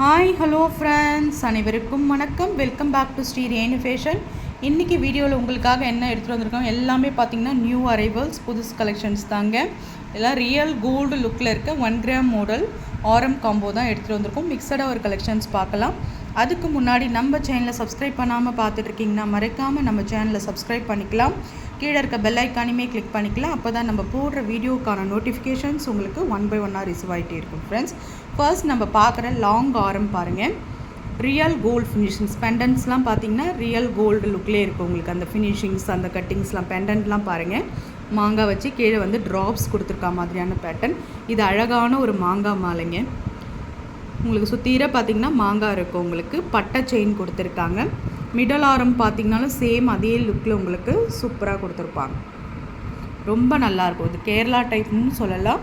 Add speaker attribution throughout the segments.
Speaker 1: Hi hello friends அனைவருக்கும் வணக்கம். Welcome back to Sri Renu fashion இன்றைக்கி வீடியோவில் உங்களுக்காக என்ன எடுத்துகிட்டு வந்திருக்கோம்? எல்லாமே பார்த்தீங்கன்னா நியூ அரைவல்ஸ் புதுசு கலெக்ஷன்ஸ் தாங்க. எல்லாம் ரியல் கோல்டு லுக்கில் இருக்க ஒன் கிராம் மாடல் ஆரம் காம்போ தான் எடுத்துகிட்டு வந்திருக்கோம். மிக்சடாக ஒரு கலெக்ஷன்ஸ் பார்க்கலாம். அதுக்கு முன்னாடி நம்ம சேனலை சப்ஸ்கிரைப் பண்ணாமல் பார்த்துட்ருக்கீங்கன்னா மறைக்காமல் நம்ம சேனலை சப்ஸ்கிரைப் பண்ணிக்கலாம். கீழே இருக்க பெல் ஐக்கானையுமே கிளிக் பண்ணிக்கலாம். அப்போ தான் நம்ம போடுற வீடியோக்கான நோட்டிஃபிகேஷன்ஸ் உங்களுக்கு ஒன் பை ஒன்னாக ரிசீவ் ஆகிட்டே இருக்கும் ஃப்ரெண்ட்ஸ் ஃபர்ஸ்ட் நம்ம பார்க்குற லாங் ஆரம் பாருங்கள் ரியல் கோல்டு ஃபினிஷிங்ஸ் பெண்டன்ட்ஸ்லாம் பார்த்தீங்கன்னா ரியல் கோல்டு லுக்லேயே இருக்கும் உங்களுக்கு. அந்த ஃபினிஷிங்ஸ் அந்த கட்டிங்ஸ்லாம் பெண்டன்ட்லாம் பாருங்கள் மாங்காய் வச்சு கீழே வந்து ட்ராப்ஸ் கொடுத்துருக்கா மாதிரியான பேட்டர்ன் இது அழகான ஒரு மாங்காய் மாலைங்க. உங்களுக்கு சுத்தீர பார்த்தீங்கன்னா மாங்காய் இருக்கும் உங்களுக்கு. பட்டை செயின் கொடுத்துருக்காங்க. மிடல் ஆரம் பார்த்தீங்கனாலும் சேம் அதே லுக்கில் உங்களுக்கு சூப்பராக கொடுத்துருப்பாங்க. ரொம்ப நல்லாயிருக்கும் இது கேரளா டைப்னு சொல்லலாம்.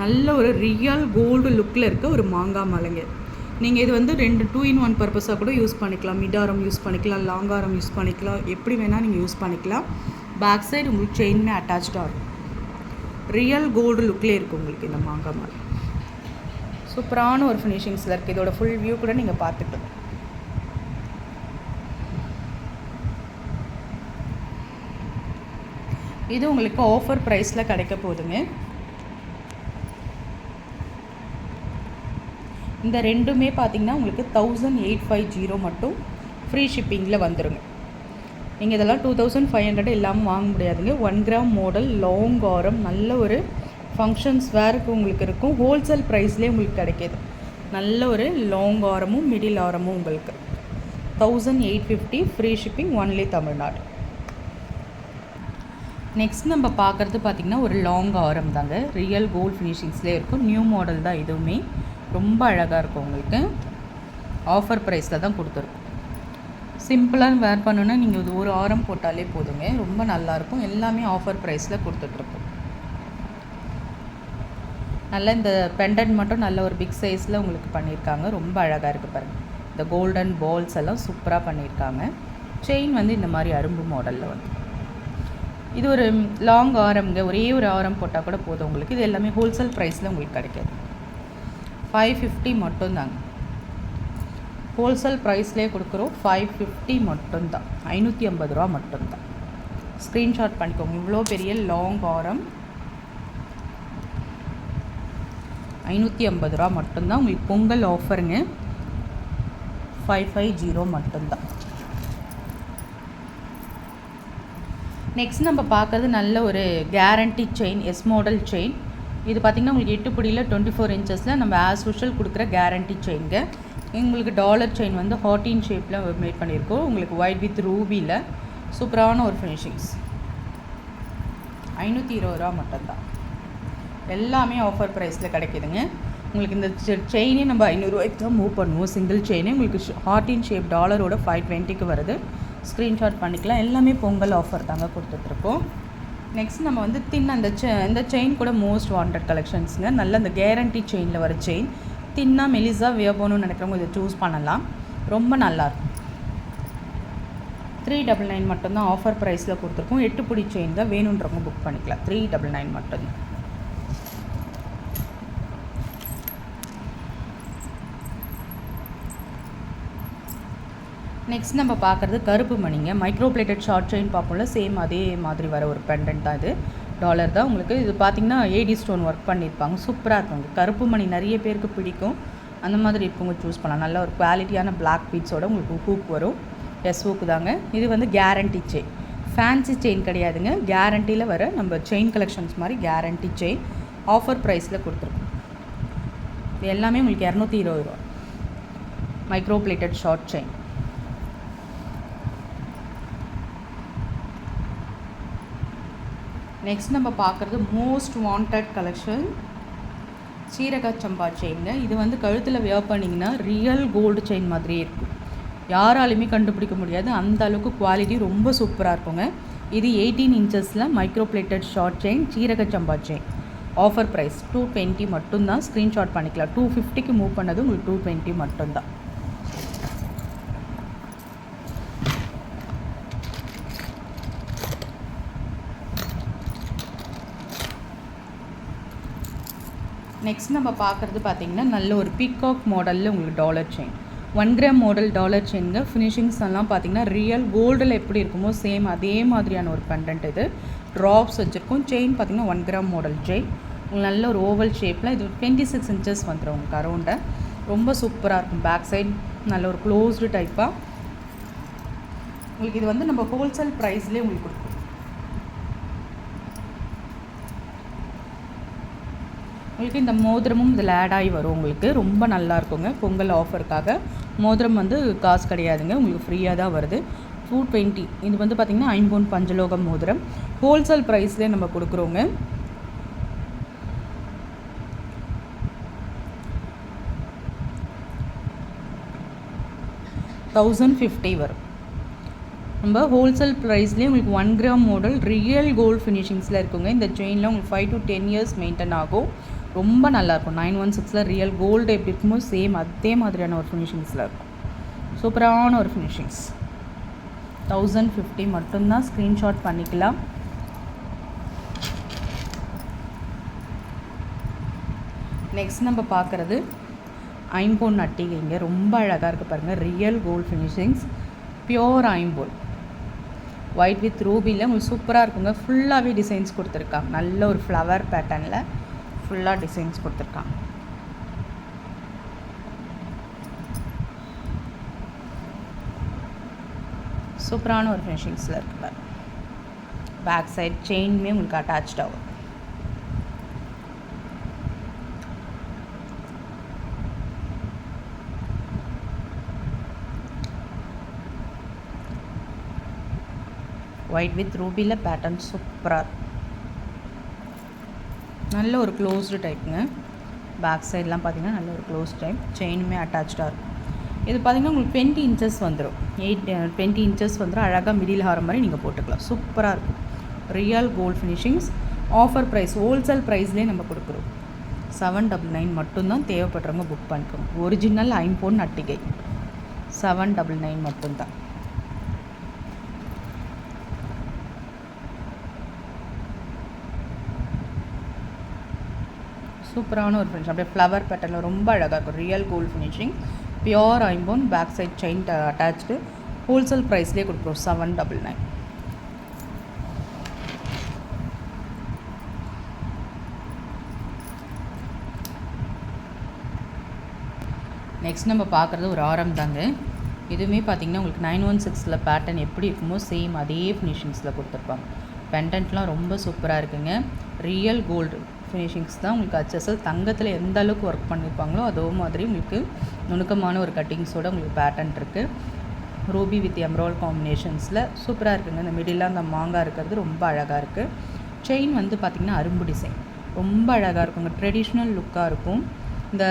Speaker 1: நல்ல ஒரு ரியல் கோல்டு லுக்கில் இருக்க ஒரு மாங்காய் மலைங்க. நீங்கள் இது வந்து ரெண்டு டூ இன் ஒன் பர்பஸாக கூட யூஸ் பண்ணிக்கலாம். மிடாரம் யூஸ் பண்ணிக்கலாம். லாங்காரம் யூஸ் பண்ணிக்கலாம். எப்படி வேணால் நீங்கள் யூஸ் பண்ணிக்கலாம். பேக் சைடு உங்களுக்கு செயின்மே அட்டாச்சாக இருக்கும். ரியல் கோல்டு லுக்கில் இருக்கும் உங்களுக்கு இந்த மாங்காய் மலை. சூப்பரான ஒரு ஃபினிஷிங்ஸில் இருக்குது இதோட ஃபுல் வியூ கூட நீங்கள் பார்த்துக்கலாம். இது உங்களுக்கு ஆஃபர் ப்ரைஸில் கிடைக்க போகுதுங்க இந்த ரெண்டுமே பார்த்தீங்கன்னா உங்களுக்கு தௌசண்ட் எயிட் ஃபைவ் ஜீரோ மட்டும் ஃப்ரீ ஷிப்பிங்கில் வந்துடுங்க நீங்கள் இதெல்லாம் டூ தௌசண்ட் ஃபைவ் ஹண்ட்ரட் இல்லாமல் வாங்க முடியாதுங்க. ஒன் கிராம் மாடல் லாங் ஆரம் நல்ல ஒரு ஃபங்க்ஷன்ஸ் வேருக்கு உங்களுக்கு இருக்கும். ஹோல்சேல் ப்ரைஸ்லேயே உங்களுக்கு கிடைக்கிது. நல்ல ஒரு லாங் ஆரமும் மிடில் ஆரமும் உங்களுக்கு. Thousand eight fifty free shipping only Tamil Nadu. Next நம்ம பார்க்குறது பார்த்திங்கன்னா ஒரு லாங் ஆரம் தாங்க. ரியல் கோல்ட் ஃபினிஷிங்ஸ்லேயே இருக்கும். நியூ மாடல் தான் இதுவுமே. ரொம்ப அழகாக இருக்கும் உங்களுக்கு. ஆஃபர் ப்ரைஸில் தான் கொடுத்துருக்கோம். சிம்பிளாக வேர் பண்ணணுன்னா நீங்கள் இது ஒரு ஆரம் போட்டாலே போதுங்க. ரொம்ப நல்லாயிருக்கும் எல்லாமே ஆஃபர் ப்ரைஸில் கொடுத்துட்ருக்கோம். நல்லா இந்த பெண்டன்ட் மட்டும் நல்ல ஒரு பிக் சைஸில் உங்களுக்கு பண்ணியிருக்காங்க. ரொம்ப அழகாக இருக்குது பாருங்கள் இந்த கோல்டன் பால்ஸ் எல்லாம் சூப்பராக பண்ணியிருக்காங்க. செயின் வந்து இந்த மாதிரி அரும்பு மாடலில் வந்து. இது ஒரு லாங் ஆரம்ங்க. ஒரே ஒரு ஆரம் போட்டால் கூட போதும் உங்களுக்கு. இது எல்லாமே ஹோல்சேல் ப்ரைஸில் உங்களுக்கு கிடைக்காது. ஃபைவ் ஃபிஃப்டி மட்டும்தாங்க. ஹோல்சேல் ப்ரைஸ்லேயே கொடுக்குறோம். ஃபைவ் ஃபிஃப்டி மட்டும்தான். ஐநூற்றி ஐம்பது ரூபா மட்டும்தான். ஸ்க்ரீன்ஷாட் பண்ணிக்கோங்க. இவ்வளோ பெரிய லாங் ஆரம் ஐநூற்றி ஐம்பது ரூபா மட்டும்தான். உங்களுக்கு பொங்கல் ஆஃபருங்க ஃபைவ் ஃபைவ் ஜீரோ மட்டும்தான். நெக்ஸ்ட் நம்ம பார்க்குறது நல்ல ஒரு guarantee chain S model chain இது பார்த்திங்கன்னா உங்களுக்கு எட்டு பிடியில் டுவெண்ட்டி ஃபோர் இன்ச்சஸில் நம்ம ஆஸ் யூஷுவல் கொடுக்குற கேரண்டி செயின்ங்க உங்களுக்கு டாலர் செயின் வந்து ஹார்டீன் ஷேப்பில் மேட் பண்ணியிருக்கோம். உங்களுக்கு ஒயிட் வித் ரூபியில் சூப்பரான ஒரு ஃபினிஷிங்ஸ் ஐநூற்றி இருபது ரூபா மட்டும்தான். எல்லாமே ஆஃபர் ப்ரைஸில் கிடைக்கிதுங்க. உங்களுக்கு இந்த செயினே நம்ம ஐநூறுரூவாய்க்கு தான் மூவ் பண்ணுவோம். சிங்கிள் செயினே உங்களுக்கு ஹார்டின் ஷேப் டாலரோட ஃபைவ் டுவெண்ட்டிக்கு வருது. ஸ்க்ரீன்ஷாட் பண்ணிக்கலாம். எல்லாமே பொங்கல் ஆஃபர் தாங்க கொடுத்துட்ருக்கோம். நெக்ஸ்ட் நம்ம வந்து தின் அந்த செ இந்த செயின் கூட மோஸ்ட் வாண்டட் கலெக்ஷன்ஸுங்க நல்ல அந்த கேரண்டி செயினில் வர செயின் தின்னா மெலிஸாக வியர் நினைக்கிறவங்க இதை சூஸ் பண்ணலாம். ரொம்ப நல்லாயிருக்கும் த்ரீ டபுள் நைன் மட்டும்தான் ஆஃபர் ப்ரைஸில் கொடுத்துருக்கோம். எட்டு பிடி செயின் தான் வேணுன்றவங்க புக் பண்ணிக்கலாம். த்ரீ டபுள் நைன் மட்டும்தான். நெக்ஸ்ட் நம்ம பார்க்குறது கருப்பு மணிங்க. மைக்ரோ பிளேட்டட் ஷார்ட் செயின் பார்ப்போம்ல சேம் அதே மாதிரி வர ஒரு பெண்டன்ட் தான் இது. டாலர் தான் உங்களுக்கு. இது பார்த்திங்கன்னா ஏடி ஸ்டோன் ஒர்க் பண்ணியிருப்பாங்க. சூப்பராக இருக்கும் கருப்பு மணி நிறைய பேருக்கு பிடிக்கும். அந்த மாதிரி இருக்கவங்க சூஸ் பண்ணலாம். நல்ல ஒரு குவாலிட்டியான பிளாக் பீட்ஸோட உங்களுக்கு ஹூக் வரும். எஸ் ஹூக் தாங்க. இது வந்து கேரண்டி செயின் ஃபேன்சி செயின் கிடையாதுங்க. கேரண்டியில் வர நம்ம செயின் கலெக்ஷன்ஸ் மாதிரி கேரண்டி செயின் ஆஃபர் ப்ரைஸில் கொடுத்துருக்கோம். இது எல்லாமே உங்களுக்கு இரநூத்தி இருபது ரூபா. Micro plated short chain next நம்ம பார்க்குறது மோஸ்ட் வாண்டட் கலெக்ஷன் சீரக சம்பா செயின்ங்க இது வந்து கழுத்தில் வியர் பண்ணிங்கன்னா ரியல் கோல்டு செயின் மாதிரியே இருக்கும். யாராலையுமே கண்டுபிடிக்க முடியாது. அந்த அளவுக்கு குவாலிட்டி ரொம்ப சூப்பராக இருக்குங்க. இது எயிட்டீன் இன்ச்சஸில் மைக்ரோ பிளேட்டட் ஷார்ட் செயின் சீரக சம்பா chain offer price two twenty மட்டும்தான். ஸ்க்ரீன்ஷாட் பண்ணிக்கலாம். டூ ஃபிஃப்டிக்கு மூவ் பண்ணது உங்களுக்கு டூ டுவெண்ட்டி மட்டும்தான். நெக்ஸ்ட் நம்ம பார்க்குறது பார்த்திங்கன்னா நல்ல ஒரு பீகாக் மாடலில் உங்களுக்கு dollar chain one gram model dollar செயின்ங்க finishings எல்லாம் பார்த்தீங்கன்னா ரியல் கோல்டில் எப்படி இருக்குமோ சேம் அதே மாதிரியான ஒரு கண்டென்ட் இது. ட்ராப்ஸ் வச்சுருக்கோம். செயின் பார்த்திங்கன்னா ஒன் கிராம் மாடல் செயின் உங்களுக்கு நல்ல ஒரு ஓவல் ஷேப்பில் இது டுவெண்ட்டி சிக்ஸ் இன்ச்சஸ் வந்துடும் உங்களுக்கு அரௌண்டை ரொம்ப சூப்பராக இருக்கும். பேக் சைட் நல்ல ஒரு க்ளோஸ்டு டைப்பாக உங்களுக்கு இது வந்து நம்ம ஹோல்சேல் ப்ரைஸ்லேயே உங்களுக்கு கொடுக்கும் உங்களுக்கு இந்த மோதிரமும் இதில் ஆட் ஆகி வரும் உங்களுக்கு. ரொம்ப நல்லா இருக்குங்க. பொங்கல் ஆஃபருக்காக மோதிரம் வந்து காசு கிடையாதுங்க. உங்களுக்கு ஃப்ரீயாக தான் வருது. டூ டுவெண்ட்டி இது வந்து பார்த்திங்கன்னா ஐம்பொன் பஞ்சலோகம் மோதிரம். ஹோல்சேல் ப்ரைஸ்லேயே நம்ம கொடுக்குறோங்க. தௌசண்ட் ஃபிஃப்டி வரும். நம்ம ஹோல்சேல் ப்ரைஸ்லேயே உங்களுக்கு one gram model real gold ஃபினிஷிங்ஸில் இருக்குங்க. இந்த செயினில் உங்களுக்கு five to ten years maintain ஆகும். ரொம்ப நல்லாயிருக்கும். நைன் ஒன் சிக்ஸில் ரியல் கோல்டு எப்படி இருக்குமோ சேம் அதே மாதிரியான ஒரு ஃபினிஷிங்ஸில் இருக்கும். சூப்பரான ஒரு ஃபினிஷிங்ஸ் தௌசண்ட் ஃபிஃப்டி மட்டும்தான் ஸ்க்ரீன்ஷாட் பண்ணிக்கலாம். நெக்ஸ்ட் நம்ம பார்க்குறது ஐம்போன் நட்டிகைங்க ரொம்ப அழகாக இருக்குது பாருங்கள் ரியல் கோல்டு ஃபினிஷிங்ஸ் பியோர் ஐம்போல் ஒயிட் வித் ரூபியில் உங்களுக்கு சூப்பராக இருக்குங்க. ஃபுல்லாகவே டிசைன்ஸ் கொடுத்துருக்காங்க. நல்ல ஒரு ஃப்ளவர் பேட்டர்னில் ஃபுல்லாக டிசைன்ஸ் கொடுத்துருக்காங்க. சூப்பரான ஒரு ஃபினிஷிங்ஸில் இருக்குது பேக் சைட் செயின்மே உங்களுக்கு அட்டாச்சாக ஆகும். ஒயிட் வித் ரூபியில் பேட்டர்ன் சூப்பராக இருக்கும். நல்ல ஒரு க்ளோஸ்டு டைப்புங்க பேக் சைட்லாம் பார்த்திங்கன்னா நல்ல ஒரு க்ளோஸ் டைப் செயினுமே அட்டாச்சாக இருக்கும். இது பார்த்திங்கன்னா உங்களுக்கு டுவெண்ட்டி இன்ச்சஸ் வந்துடும் எயிட் டுவெண்ட்டி இன்ச்சஸ் வந்துடும் அழகாக மிடில் ஹாரம் மாதிரி நீங்கள் போட்டுக்கலாம். சூப்பராக இருக்கும். Real gold finishings offer price wholesale ப்ரைஸ்லேயே நம்ம கொடுக்குறோம். செவன் டபுள் நைன் மட்டும்தான் தேவைப்படுறவங்க புக் பண்ணிக்கோங்க. ஒரிஜினல் ஐம்போன் அட்டிகை. செவன் டபுள் நைன் மட்டும்தான். சூப்பரான ஒரு ஃபினிஷ் அப்படியே ஃப்ளவர் பேட்டர்னில் ரொம்ப அழகாக இருக்கும். Real gold finishing pure ஐம்போன் back side chain attach wholesale ப்ரைஸ்லேயே கொடுக்குறோம் செவன் டபுள் நைன் நெக்ஸ்ட் நம்ம பார்க்குறது ஒரு ஆரம் தாங்க. இதுவுமே பார்த்திங்கன்னா உங்களுக்கு நைன் ஒன் சிக்ஸில் பேட்டர்ன் எப்படி இருக்குமோ சேம் அதே ஃபினிஷிங்ஸில் கொடுத்துருப்பாங்க. பெண்டன்ட்லாம் ரொம்ப சூப்பராக இருக்குங்க. ரியல் கோல்டு ஃபினிஷிங்ஸ் தான் உங்களுக்கு ஹச்எஸ்எல் தங்கத்தில் எந்த அளவுக்கு ஒர்க் பண்ணியிருப்பாங்களோ அதோ மாதிரி உங்களுக்கு நுணுக்கமான ஒரு கட்டிங்ஸோட உங்களுக்கு பேட்டர்ன் இருக்குது ரூபி வித் எம்ரால் காம்பினேஷன்ஸில் சூப்பராக இருக்குங்க. இந்த மிடில் அந்த மாங்காய் இருக்கிறது ரொம்ப அழகாக இருக்குது செயின் வந்து பார்த்திங்கன்னா அரும்பு டிசைன் ரொம்ப அழகாக இருக்குங்க. ட்ரெடிஷ்னல் லுக்காக இருக்கும். இந்த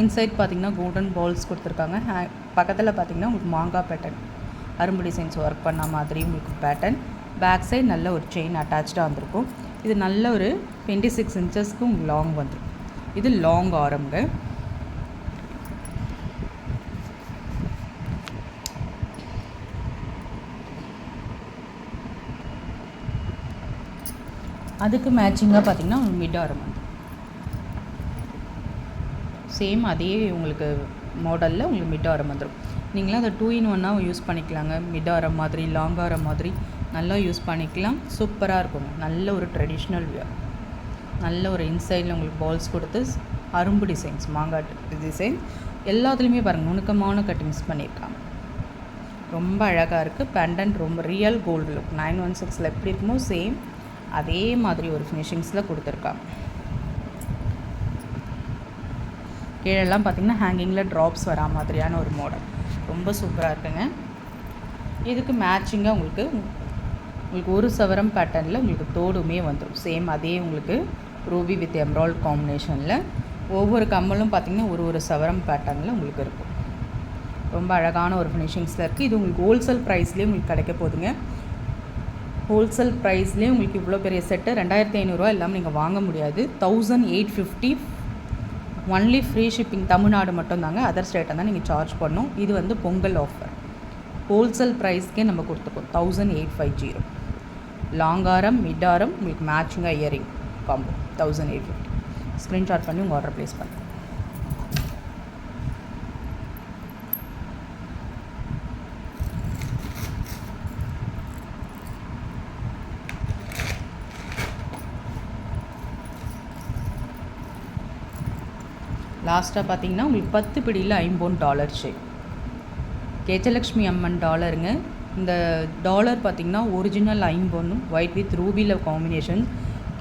Speaker 1: இன்சைட் பார்த்திங்கன்னா கோல்டன் பால்ஸ் கொடுத்துருக்காங்க. ஹே பக்கத்தில் பார்த்திங்கன்னா உங்களுக்கு மாங்காய் பேட்டர்ன் அரும்பு டிசைன்ஸ் ஒர்க் பண்ண மாதிரி உங்களுக்கு பேட்டர்ன் பேக் சைடு நல்ல ஒரு செயின் அட்டாச்சாக வந்திருக்கும். இது நல்ல ஒரு டுவெண்ட்டி சிக்ஸ் இன்ச்சஸ்க்கும் லாங் வந்துடும் இது லாங் ஆரம்ங்க. அதுக்கு மேட்சிங்காக பார்த்தீங்கன்னா மிட் ஆரம் வந்து சேம் அதே உங்களுக்கு மாடலில் உங்களுக்கு மிட் ஆரம் வந்துடும் நீங்களும் அதை டூ இன் ஒன்னாக யூஸ் பண்ணிக்கலாங்க. மிட் ஆரம் மாதிரி லாங் ஆரம் மாதிரி. நல்லா யூஸ் பண்ணிக்கலாம். சூப்பராக இருக்கும். நல்ல ஒரு ட்ரெடிஷ்னல் வியர் நல்ல ஒரு இன்சைடில் உங்களுக்கு பால்ஸ் கொடுத்து அரும்பு டிசைன்ஸ் மாங்காய் டிசைன் எல்லாத்துலேயுமே பாருங்கள் நுணுக்கமான கட்டிங்ஸ் பண்ணியிருக்காங்க. ரொம்ப அழகாக இருக்குது பெண்டன்ட் ரொம்ப real gold look nine one சிக்ஸில் எப்படி இருக்குமோ சேம் அதே மாதிரி ஒரு ஃபினிஷிங்ஸில் கொடுத்துருக்காங்க. கீழெல்லாம் பார்த்திங்கன்னா ஹேங்கிங்கில் ட்ராப்ஸ் வரா மாதிரியான ஒரு மாடல் ரொம்ப சூப்பராக இருக்குங்க. இதுக்கு மேட்சிங்காக உங்களுக்கு உங்களுக்கு ஒரு சவரம் பேட்டர்னில் உங்களுக்கு தோடுமே வந்துடும் சேம் அதே உங்களுக்கு ரூபி வித் எம்ராய்ட் காம்பினேஷனில் ஒவ்வொரு கம்மலும் பார்த்திங்கன்னா ஒரு ஒரு சவரம் பேட்டர்னில் உங்களுக்கு இருக்கும். ரொம்ப அழகான ஒரு ஃபினிஷிங்ஸில் இருக்குது இது உங்களுக்கு ஹோல்சேல் ப்ரைஸ்லேயே உங்களுக்கு கிடைக்க போகுதுங்க. ஹோல்சேல் ப்ரைஸ்லேயே உங்களுக்கு இவ்வளோ பெரிய செட்டு ரெண்டாயிரத்தி ஐநூறுரூவா இல்லாமல் நீங்கள் வாங்க முடியாது. Thousand eight fifty only free shipping Tamil Nadu மட்டும்தாங்க. அதர் ஸ்டேட்டை தான் நீங்கள் சார்ஜ் பண்ணணும். இது வந்து பொங்கல் ஆஃபர் ஹோல்சேல் ப்ரைஸ்க்கே நம்ம கொடுத்துக்கோம் thousand eight five zero long ஆரம் மிட் ஆரம் உங்களுக்கு மேட்சிங்காக earring combo thousand eight fifty screenshot பண்ணி உங்கள் ஆர்டர் ப்ளேஸ் பண்ணுங்கள் லாஸ்ட்டாக பார்த்தீங்கன்னா உங்களுக்கு பத்து பிடியில் ஐம்பொன் டாலர் ஷேப் கேஜலக்ஷ்மி அம்மன் டாலருங்க இந்த டாலர் பார்த்திங்கன்னா ஒரிஜினல் ஐம்பொன்னும் ஒயிட் வித் ரூபியில் காம்பினேஷன்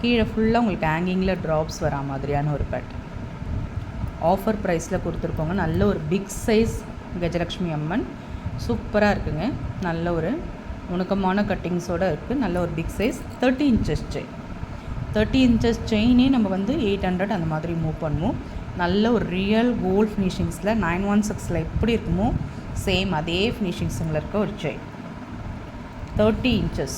Speaker 1: கீழே ஃபுல்லாக உங்களுக்கு ஹேங்கிங்கில் ட்ராப்ஸ் வரா மாதிரியான ஒரு பேட் ஆஃபர் ப்ரைஸில் கொடுத்துருக்கோங்க. நல்ல ஒரு பிக் சைஸ் கஜலக்ஷ்மி அம்மன். சூப்பராக இருக்குங்க. நல்ல ஒரு நுணுக்கமான கட்டிங்ஸோடு இருக்குது நல்ல ஒரு big size thirty inches chain thirty inches செயினே நம்ம வந்து எயிட் ஹண்ட்ரட் அந்த மாதிரி மூவ் பண்ணுவோம். நல்ல ஒரு ரியல் கோல்ட் ஃபினிஷிங்ஸில் நைன் ஒன் சிக்ஸில் எப்படி இருக்குமோ சேம் அதே ஃபினிஷிங்ஸுங்கள இருக்க ஒரு செயின் தேர்ட்டி இன்ச்சஸ்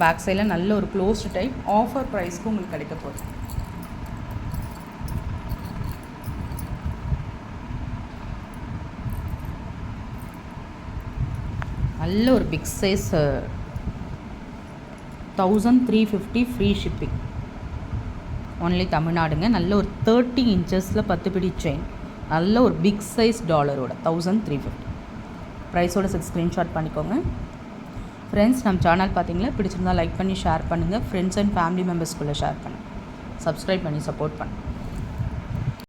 Speaker 1: பேக் சைடில் நல்ல ஒரு க்ளோஸ்டு டைப் ஆஃபர் ப்ரைஸ்க்கு உங்களுக்கு கிடைக்க போகுது. நல்ல ஒரு big size thousand three fifty free shipping only தமிழ்நாடுங்க. நல்ல ஒரு தேர்ட்டி இன்ச்சஸில் பத்து பிடி செயின் நல்ல ஒரு பிக் சைஸ் டாலரோட தௌசண்ட் த்ரீ ஃபிஃப்டி ப்ரைஸோட சிக்ஸ் ஸ்க்ரீன்ஷாட் பண்ணிக்கோங்க. ஃப்ரெண்ட்ஸ் நம்ம சேனல் பார்த்தீங்களா? பிடிச்சிருந்தா லைக் பண்ணி ஷேர் பண்ணுங்கள் ஃப்ரெண்ட்ஸ் அண்ட் ஃபேமிலி மெம்பர்ஸ்குள்ளே ஷேர் பண்ணுங்கள் சப்ஸ்கிரைப் பண்ணி சப்போர்ட் பண்ணுங்கள்